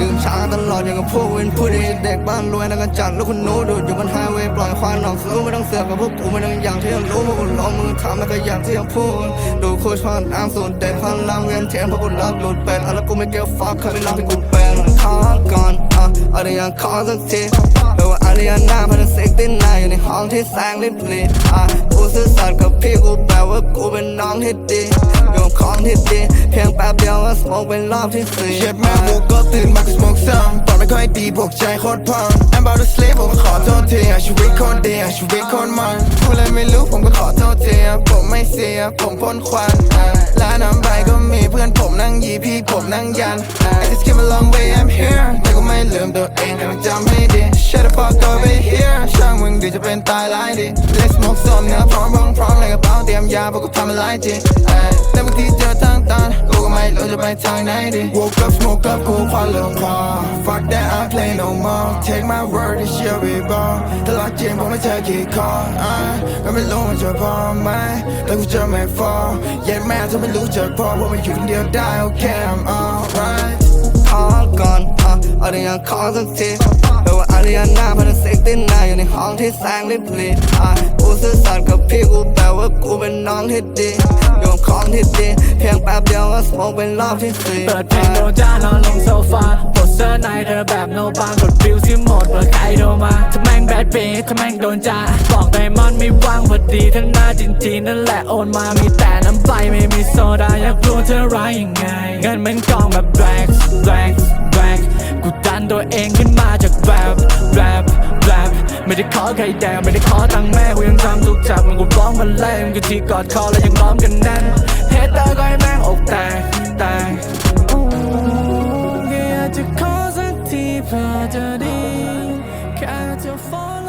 ดื่มชาตลอดอย่างกับพวกเวนผู้ดีเด็กบ้านรวยนักจัดแล้วคุณหนูดูดอยู่บนไฮเวย์ปล่อยควานออกสู้ไม่ต้องเสือกกับพวกกูไม่ต้องอย่างที่ยังรู้พวกกูลงมือทำแล้วก็อย่างที่ยังพูดดูโคชพอนน้ำสูตรเด็ดพลังเวียนเทียนพราะกูรักหลุดเป็นอาแล้วกูไม่เกี่ยวฟักเคยไม่รักที่กูเป็นขอก่อนอะอะไรอย่างขอสักทีแปลว่าอะไรอย่างหน้าพันสิกตินายอยู่ในห้องที่แสงริบลีอะ ซื่อสัตย์กับพี่กูแปลว่ากูเป็นน้องที่ดียู่กับของที่ดีเพียงแป๊บเดียวก็สโมกเป็นรอบที่สี่เช็ดแม่พวกก็ตื่นมาก็สโมกซ้ำตอนไม่ค่อยดีพวกใจโคตรพัง I'm about to sleep ผมก็ขอโทษทีชีวิตโคตรดีชีวิตโคตรมันพูดอะไรไม่รู้ผมก็ขอโทษทีผมไม่เสียผมพ้นควันอะร้านน้ำใบก็มีเพื่อนผมนั่งยีพี่ผมนั่งยัน I just came a long way I'm here ไม่ลืมตัวเองแต่ต้องจำให้ดี Shut the fuck up be here ช่างมึงดีจะเป็นตายร้ายดี Let's smoke some เนื้อพร้อมพร้อมพร้อมในกระเป๋าเตรียมยาเพราะกูทำอะไรจริงเอ้ยแต่บางทีเจอทางตันกูก็ไม่รู้จะไปทางไหนดี Woke up smoke up กูควันเหลืองพอ Fuck that I play no more Take my word this shit we ball ถ้ารักจริงผมไม่เธอกี่คออะก็ไม่รู้มันจะพอไหมแล้วกูจะไม่ fall เย็นแม่เธอไม่รู้จักพอเพราะมันอยู่คนเดียวได้ Okay I'm alright ไรอย่างของสักทีแปลว่าอะไรอย่านาพันสิกตินายอยู่ในห้องที่แสงริบลีอะกูซื่อสัตย์กับพี่กูแปลว่ากูเป็นน้องที่ดีอยู่กับของที่ดีเพียงแป๊บเดียวก็สโมกเป็นรอบที่สี่เปิดเพลงโดนจ้านอนลงโซฟาโปสเตอร์ในเธอแบบโนบางกดฟิวที่หมดเปิดใครโทรมาถ้าแม่งแบดเบย์ถ้าแม่งโดนจ้าบอกไดมอนด์ไม่ว่างพอดีถ้าหน้าจริงๆนั่นแหละโอนมามีแต่น้ำใบไม่มีโซดาอยากรู้เธอร้ายยังไงเงินเป็นกองแบบ black black black กูดั นตัวเองขึ้นมาจากแรปแรปแรปไม่ได้ขอใครแดงไม่ได้ขอตังแม่กูยังทำทุกจับมันกูร้องมันแรงกูที่กอดคอแล้วยังล้อมกันแน่นเฮเตอร์ก็ให้แม่งอกแตกแตกแค่อยากจะขอสักทีเพื่อจะดีแค่จะฟ้อง